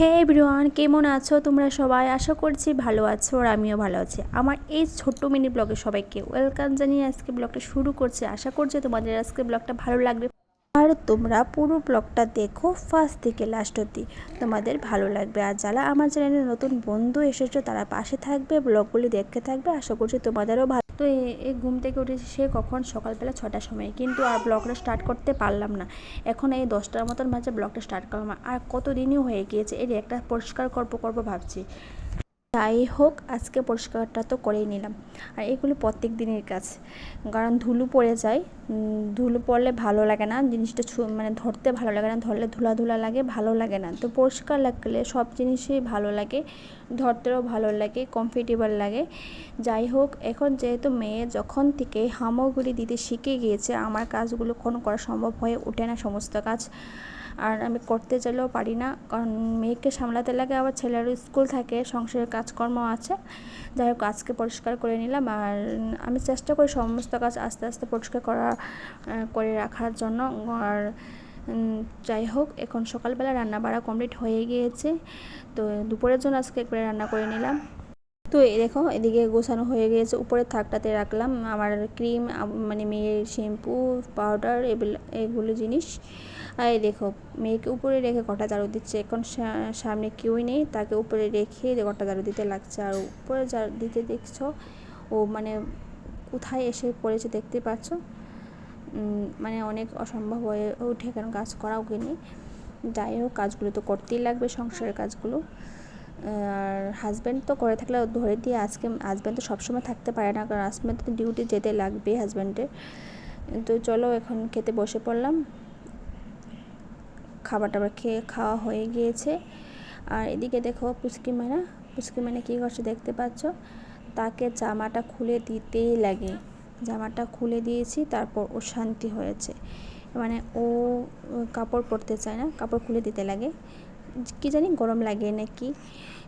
হে everyone, কেমন আছো তোমরা সবাই? আশা করছি ভালো আছো আর আমিও ভালো আছি। আমার এই ছোট্ট মিনি ব্লগে সবাইকে ওয়েলকাম জানিয়ে আজকে ব্লগটা শুরু করছি। আশা করছি তোমাদের আজকে ব্লগটা ভালো লাগবে। আর তোমরা পুরো ব্লগটা দেখো ফার্স্ট থেকে লাস্ট অব্দি তোমাদের ভালো লাগবে। আর যারা আমার চ্যানেলে নতুন বন্ধু এসেছ, তারা পাশে থাকবে, ব্লগগুলি দেখতে থাকবে। আশা করছি তোমাদেরও ভালো তো এই ঘুম থেকে উঠেছি সে কখন? সকালবেলা ছটার সময়। কিন্তু আর ব্লগটা স্টার্ট করতে পারলাম না। এখন এই দশটার মতন মাঝে ব্লগটা স্টার্ট করলাম। আর কত দিনই হয়ে গিয়েছে? এর একটা পরিষ্কার করব করব ভাবছি। যাই হোক, আজকে পরিষ্কারটা তো করেই নিলাম। আর এগুলো প্রত্যেক দিনের কাজ। কারণ ধুলো পড়ে যায়। ধুলো পড়লে ভালো লাগে না। জিনিসটা ছু- মানে ধরতে ভালো লাগে না। ধরলে ধুলা ধুলা লাগে, ভালো লাগে না। তো পরিষ্কার লাগলে সব জিনিসই ভালো লাগে। ধরতেও ভালো লাগে কমফর্টেবল লাগে। যাই হোক, এখন যেহেতু মেয়ে, যখন থেকে হামাগুড়ি দিতে শিখে গিয়েছে, আমার কাজগুলো কোনো করা সম্ভব হয়ে ওঠে না সমস্ত কাজ। আর আমি করতে চাইলেও পারি না। কারণ মেয়েকে সামলাতে লাগে, আবার ছেলেরও স্কুল থাকে, সংসারের কাজকর্ম আছে। যাই হোক, আজকে পরিষ্কার করে নিলাম আর আমি চেষ্টা করি সমস্ত কাজ আস্তে আস্তে পরিষ্কার করা করে রাখার জন্য। আর যাই হোক, এখন সকালবেলা রান্না বাড়া কমপ্লিট হয়ে গিয়েছে। তো দুপুরের জন্য আজকে একবারে রান্না করে নিলাম। তো দেখো, এদিকে গোছানো হয়ে গিয়েছে উপরের থাকটাতে রাখলাম আমার ক্রিম মানে মেয়ের শ্যাম্পু, পাউডার এগুলো জিনিস। আর দেখো, মেয়েকে উপরে রেখে কটা ঝাড়ু দিচ্ছে। এখন সামনে কেউই নেই, তাকে উপরে রেখে কটা ঝাড়ু দিতে লাগছে। আর উপরে ঝাড়ু দিতে দেখছ, ও মানে কোথায় এসে পড়েছে দেখতে পাচ্ছ? মানে অনেক অসম্ভব হয়ে ওঠে কারণ কাজ করা ওকে নেই যাই হোক, কাজগুলো তো করতেই লাগবে, সংসারের কাজগুলো। আর হাজব্যান্ড তো করে থাকলে ধরে দিয়ে আজকে হাজব্যান্ড তো সবসময় থাকতে পারে না, কারণ হাজব্যান্ড তো ডিউটি যেতে লাগবে হাজব্যান্ডের তো চলো এখন খেতে বসে পড়লাম। খাবার টাবার খেয়ে খাওয়া হয়ে গিয়েছে। আর এদিকে দেখো পুচকি মানা পুচকি মানে কী করছে দেখতে পাচ্ছ? তাকে জামাটা খুলে দিতেই লাগে। জামাটা খুলে দিয়েছি, তারপর ও শান্তি হয়েছে। মানে ও কাপড় পরতে চায় না, কাপড় খুলে দিতে লাগে। কি জানি গরম লাগে নাকি।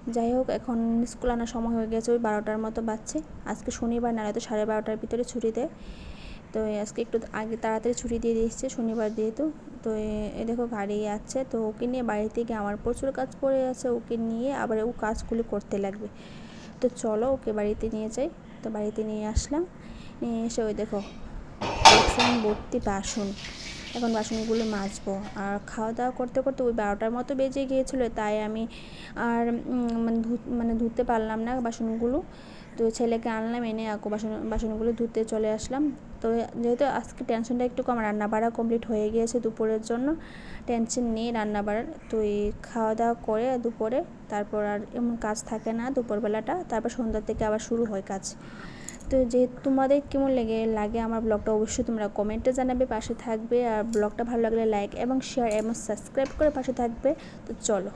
যাই হোক, এখন স্কুল আনার সময় হয়ে গেছে, ওই বারোটার মতো বাজছে। আজকে শনিবার না হয়তো সাড়ে বারোটার ভিতরে ছুটি দেয় তো আজকে একটু আগে তাড়াতাড়ি ছুটি দিয়ে দিচ্ছে শনিবার যেহেতু। তো এ- দেখো গাড়ি আছে, তো ওকে নিয়ে বাড়িতে গিয়ে আমার প্রচুর কাজ পড়ে আছে, ওকে নিয়ে আবার ও কাজগুলো করতে লাগবে। তো চলো ওকে বাড়িতে নিয়ে যাই। তো বাড়িতে নিয়ে আসলাম, নিয়ে এসে ওই দেখো ভর্তি বাসন। এখন বাসনগুলো মাজবো। আর খাওয়া দাওয়া করতে করতে ওই বারোটার মতো বেজে গিয়েছিল, তাই আমি আর মানে মানে ধুতে পারলাম না বাসনগুলো। তো ছেলেকে আনলাম, এনে আকু বাসন বাসনগুলো ধুতে চলে আসলাম। তো যেহেতু আজকে টেনশনটা একটু কম রান্না বাড়া কমপ্লিট হয়ে গিয়েছে দুপুরের জন্য। টেনশন নেই রান্না বাড়ার তো এই খাওয়া দাওয়া করে দুপুরে, তারপর আর এমন কাজ থাকে না দুপুরবেলাটা। তারপর সন্ধ্যার থেকে আবার শুরু হয় কাজ। তো যে তোমাদের কেমন লেগে লাগে আমার ব্লগটা অবশ্যই তোমরা কমেন্টে জানাবে, পাশে থাকবে। আর ব্লগটা ভালো লাগলে লাইক এবং শেয়ার এবং সাবস্ক্রাইব করে পাশে থাকবে। তো চলো।